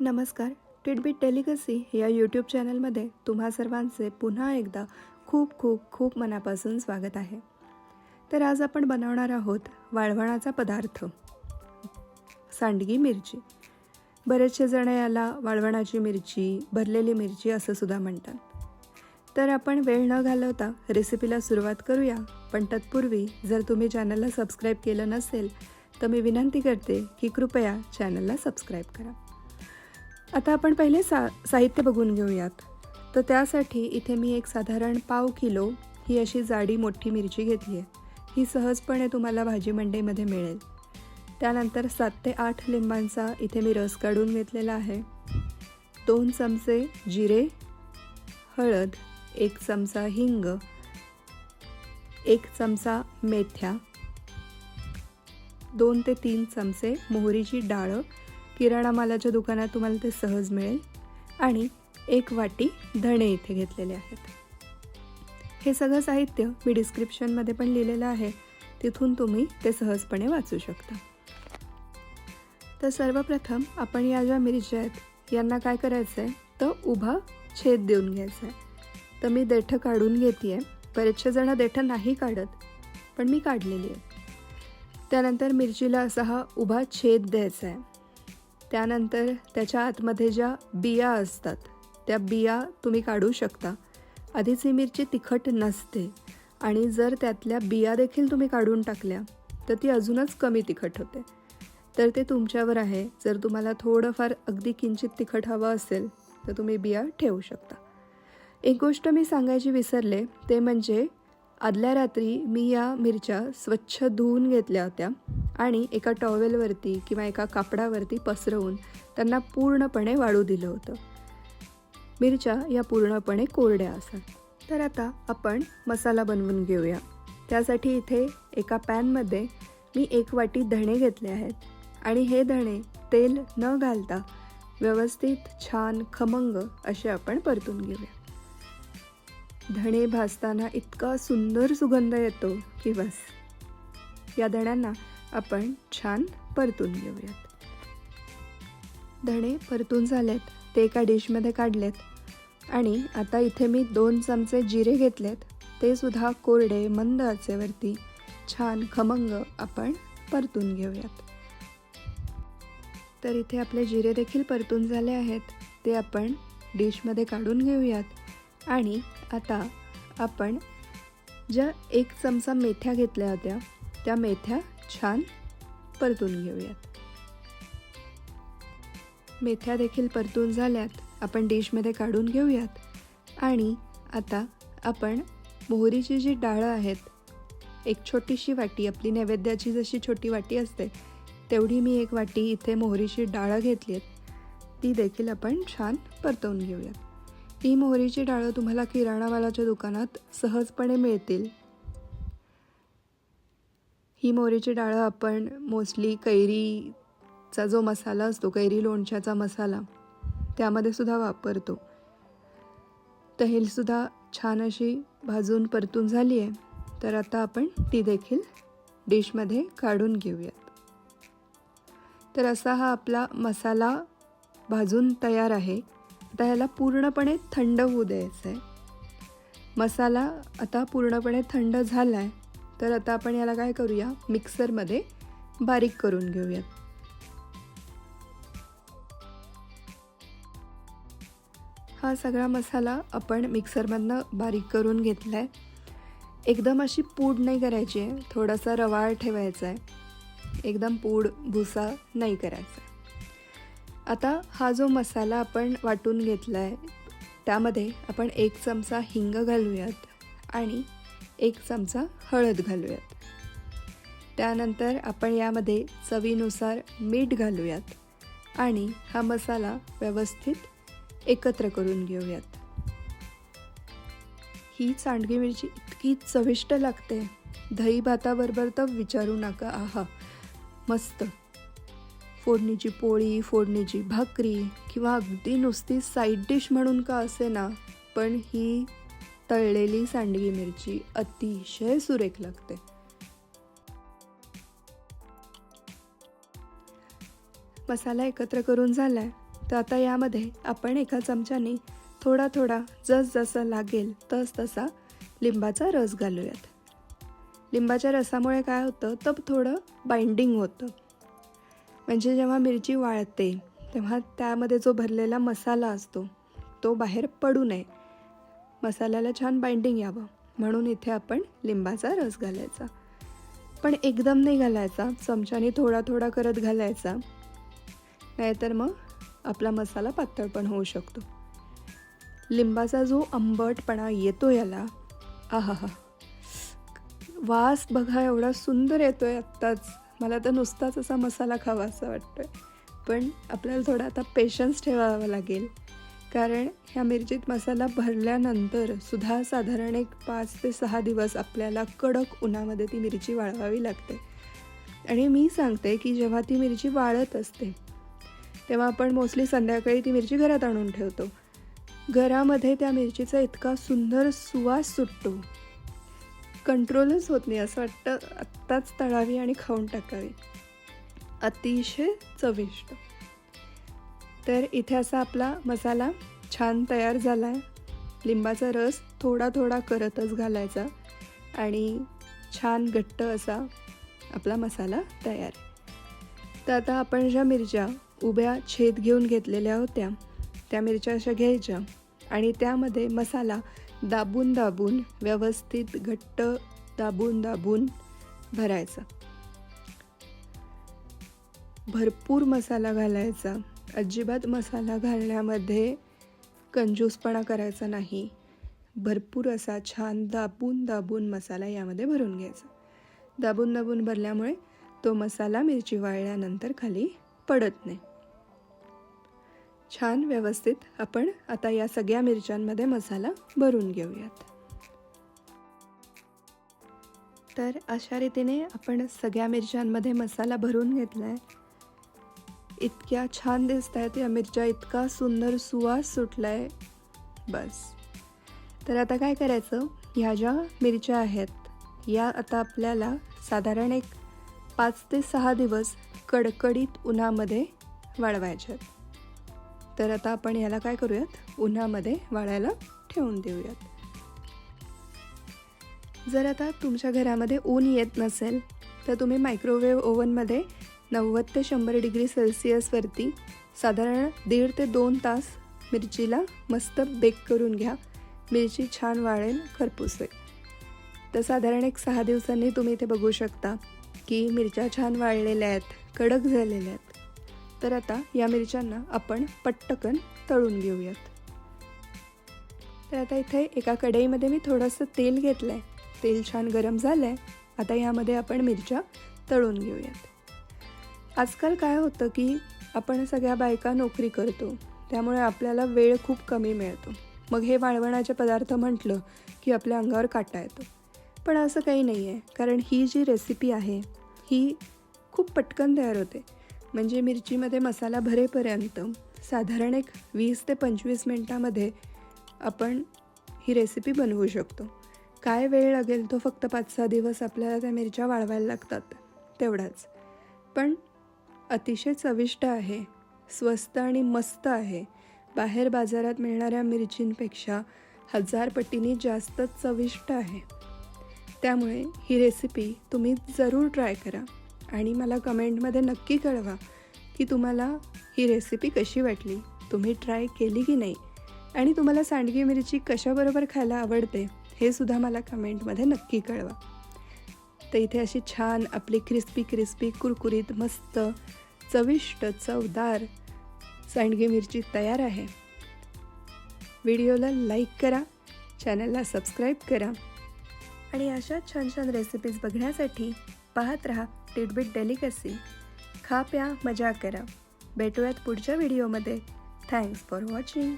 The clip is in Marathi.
नमस्कार टिटबीट टेलिकसी या यूट्यूब चॅनलमध्ये तुम्हा सर्वांचे पुन्हा एकदा खूप खूप खूप मनापासून स्वागत आहे. तर आज आपण बनवणार आहोत वाळवणाचा पदार्थ सांडगी मिरची. बरेचसे जण याला वाळवणाची मिरची भरलेली मिरची असं सुद्धा म्हणतात. तर आपण वेळ न घालवता रेसिपीला सुरुवात करूया पण तत्पूर्वी जर तुम्ही चॅनलला सबस्क्राईब केलं नसेल तर मी विनंती करते की कृपया चॅनलला सबस्क्राईब करा. आता आपण पहिले सा साहित्य बघून घेऊयात. तर त्यासाठी इथे मी एक साधारण पाव किलो ही अशी जाडी मोठी मिरची घेतली आहे ही सहजपणे तुम्हाला भाजी मंडईमध्ये मिळेल. त्यानंतर सात ते आठ लिंबांचा इथे मी रस काढून घेतलेला आहे. दोन चमचे जिरे हळद एक चमचा हिंग एक चमचा मेथ्या दोन ते तीन चमचे मोहरीची डाळं किराणा मालाच्या दुकानात तुम्हाला ते सहज मिळेल. आणि एक वाटी धणे इथे घेतलेले आहेत. हे सगळं साहित्य मी डिस्क्रिप्शनमध्ये पण लिहिलेलं आहे. तिथून तुम्ही ते सहजपणे वाचू शकता. तर सर्वप्रथम आपण या ज्या मिरच्या आहेत यांना काय करायचं आहे तर उभा छेद देऊन घ्यायचा आहे तर मी देठं काढून घेते आहे बरेचसे जणं देठं नाही काढत पण मी काढलेली आहे. त्यानंतर मिरचीला असा हा उभा छेद द्यायचा आहे त्यानंतर त्याच्या आतमध्ये ज्या बिया असतात त्या बिया तुम्ही काढू शकता. आधीच ही मिरची तिखट नसते आणि जर त्यातल्या बिया देखील तुम्ही काढून टाकल्या तर ती अजूनच कमी तिखट होते. तर ते तुमच्यावर आहे. जर तुम्हाला थोडंफार अगदी किंचित तिखट हवं असेल तर तुम्ही बिया ठेवू शकता. एक गोष्ट मी सांगायची विसरले ते म्हणजे आदल्या रात्री मी या मिरच्या स्वच्छ धुवून घेतल्या होत्या आणि एका टॉवेलवरती किंवा एका कापडावरती पसरवून त्यांना पूर्णपणे वाळू दिलं होतं. मिरच्या या पूर्णपणे कोरड्या असतात तर आता आपण मसाला बनवून घेऊया. त्यासाठी इथे एका पॅनमध्ये मी एक वाटी धणे घेतले आहेत आणि हे धणे तेल न घालता व्यवस्थित छान खमंग असे आपण परतून घेऊया. धणे भाजताना इतका सुंदर सुगंध येतो की बस. या धण्यांना आपण छान परतून घेऊयात. धणे परतून झालेत ते एका डिशमध्ये काढलेत. आणि आता इथे मी दोन चमचे जिरे घेतलेत ते सुद्धा कोरडे मंद आचेवरती छान खमंग आपण परतून घेऊयात. तर इथे आपले जिरे देखील परतून झाले आहेत ते आपण डिशमध्ये काढून घेऊयात. आणि आता आपण ज्या एक चमचा मेथ्या घेतल्या होत्या त्या मेथ्या छान परतून घेऊयात. मेथ्या देखील परतून झाल्यात आपण डिशमध्ये काढून घेऊयात. आणि आता आपण मोहरीची जी डाळं आहेत एक छोटीशी वाटी आपली नैवेद्याची जशी छोटी वाटी असते तेवढी मी एक वाटी इथे मोहरीची डाळं घेतली आहेत. ती देखील आपण छान परतवून घेऊयात. ही मोहरीची डाळं तुम्हाला किराणावालाच्या दुकानात सहजपणे मिळतील. ही मोहरीची डाळं आपण मोस्टली कैरीचा जो मसाला असतो कैरी लोणच्याचा मसाला त्यामध्ये सुद्धा वापरतो. तहेलसुद्धा छान अशी भाजून परतून झाली आहे. तर आता आपण ती देखील डिशमध्ये काढून घेऊयात. तर असा हा आपला मसाला भाजून तयार आहे. आता ह्याला पूर्णपणे थंड होऊ द्यायचं आहे मसाला आता पूर्णपणे थंड झाला आहे तर आता आपण याला काय करूया? मिक्सरमध्ये बारीक करून घेऊयात. हा सगळा मसाला आपण मिक्सरमधनं बारीक करून घेतला आहे एकदम अशी पूड नाही करायची आहे. थोडासा रवाळ ठेवायचा आहे एकदम पूड भुसा नाही करायचा. आहे आता हा जो मसाला आपण वाटून घेतला आहे त्यामध्ये आपण एक चमचा हिंग घालूयात आणि एक चमचा हळद घालूयात. त्यानंतर आपण यामध्ये चवीनुसार मीठ घालूयात आणि हा मसाला व्यवस्थित एकत्र करून घेऊयात. ही सांडगी मिरची इतकी चविष्ट लागते. दही भाताबरोबर तर विचारू नका. आहा मस्त. फोडणीची पोळी फोडणीची भाकरी किंवा अगदी नुसती साईड डिश म्हणून का असे ना पण ही तळलेली सांडगी मिरची अतिशय सुरेख लागते. मसाला एकत्र करून झाला आहे तर आता यामध्ये आपण एका चमच्याने थोडा थोडा जस जसं लागेल तस तसा लिंबाचा रस घालूयात. लिंबाच्या रसामुळे काय होतं तर थोडं बाइंडिंग होतं. म्हणजे जेव्हा मिरची वाळते तेव्हा त्यामध्ये जो भरलेला मसाला असतो तो बाहेर पडू नये. मसाल्याला छान बाइंडिंग यावं. म्हणून इथे आपण लिंबाचा रस घालायचा. पण एकदम नाही घालायचा. चमच्याने थोडा थोडा करत घालायचा. नाहीतर मग आपला मसाला पातळ पण होऊ शकतो. लिंबाचा जो आंबटपणा येतो याला आहा हा वास बघा एवढा सुंदर येतो आहे आत्ताच. मला तर नुसताच असा मसाला खावा असं आहे पण आपल्याला थोडा आता पेशन्स ठेवावा लागेल. कारण ह्या मिरचीत मसाला भरल्यानंतर सुद्धा साधारण एक पाच ते सहा दिवस आपल्याला कडक उन्हामध्ये ती मिरची वाळवावी लागते. आणि मी सांगते की जेव्हा ती मिरची वाळत असते तेव्हा आपण मोस्टली संध्याकाळी ती मिरची घरात आणून ठेवतो. घरामध्ये त्या मिरचीचा इतका सुंदर सुवास सुटतो. कंट्रोलच होत नाही असं वाटतं. आत्ताच तळावी आणि खाऊन टाकावी. अतिशय चविष्ट. तर इथे असा आपला मसाला छान तयार झाला आहे लिंबाचा रस थोडा थोडा करतच घालायचा आणि छान घट्ट असा आपला मसाला तयार. तर आता आपण ज्या मिरच्या उभ्या छेद घेऊन घेतलेल्या होत्या त्या मिरच्या अशा घ्यायच्या आणि त्यामध्ये मसाला दाबून दाबून व्यवस्थित घट्ट दाबून दाबून भरायचा. भरपूर मसाला घालायचा. अजिबात मसाला घालण्यामध्ये कंजूसपणा करायचा नाही. भरपूर असा छान दाबून दाबून मसाला यामध्ये भरून घ्यायचा. दाबून दाबून भरल्यामुळे तो मसाला मिरची वाळल्यानंतर खाली पडत नाही. छान व्यवस्थित आपण आता या सगळ्या मिरच्यांमध्ये मसाला भरून घेऊयात. तर अशा रीतीने आपण सगळ्या मिरच्यांमध्ये मसाला भरून घेतला आहे इतक्या छान दिसत आहेत या मिरच्या इतका सुंदर सुवास सुटला आहे बस. तर आता काय करायचं? ह्या ज्या मिरच्या आहेत या आता आपल्याला साधारण एक पाच ते सहा दिवस कडकडीत उन्हामध्ये वाळवायच्यात. तर आता आपण याला काय करूयात? उन्हामध्ये वाळायला ठेवून देऊयात. जर आता तुमच्या घरामध्ये ऊन येत नसेल तर तुम्ही मायक्रोवेव्ह ओव्हनमध्ये नव्वद ते शंभर डिग्री सेल्सिअसवरती साधारण दीड ते दोन तास मिरचीला मस्त बेक करून घ्या. मिरची छान वाळेल खरपूस होईल. तर साधारण एक सहा दिवसांनी तुम्ही इथे बघू शकता की मिरच्या छान वाळलेल्या आहेत कडक झालेल्या आहेत. तर आता या मिरच्यांना आपण पट्टकन तळून घेऊयात. तर आता इथे एका कढईमध्ये मी थोडंसं तेल घेतलं आहे तेल छान गरम झालं आहे आता यामध्ये आपण मिरच्या तळून घेऊयात. आजकाल काय होतं की आपण सगळ्या बायका नोकरी करतो. त्यामुळे आपल्याला वेळ खूप कमी मिळतो. मग हे वाळवणाचे पदार्थ म्हटलं की आपल्या अंगावर काटा येतो. पण असं काही नाही आहे कारण ही जी रेसिपी आहे ही खूप पटकन तयार होते. म्हणजे मिरचीमध्ये मसाला भरेपर्यंत साधारण एक वीस ते पंचवीस मिनटामध्ये आपण ही रेसिपी बनवू शकतो. काय वेळ लागेल तो फक्त पाच सहा दिवस आपल्याला त्या मिरच्या वाळवायला लागतात तेवढाच. पण अतिशय चविष्ट आहे स्वस्त आणि मस्त आहे. बाहेर बाजारात मिळणाऱ्या मिरचींपेक्षा हजार पटीने जास्त चविष्ट आहे. त्यामुळे ही रेसिपी तुम्ही जरूर ट्राय करा. आणि मला कमेंटमध्ये नक्की कळवा की तुम्हाला ही रेसिपी कशी वाटली. तुम्ही ट्राय केली की नाही? आणि तुम्हाला सांडगी मिरची कशाबरोबर खायला आवडते हे सुद्धा मला कमेंटमध्ये नक्की कळवा. तर इथे अशी छान आपली क्रिस्पी क्रिस्पी कुरकुरीत मस्त चविष्ट चवदार सांडगी मिरची तयार आहे. व्हिडिओला लाईक करा चॅनलला सबस्क्राईब करा. आणि अशा छान छान रेसिपीज बघण्यासाठी पाहत रहा. टिटबिट डेलिकसी खा प्या मजा करा. भेटूयात पुढच्या व्हिडिओमध्ये. Thanks for watching.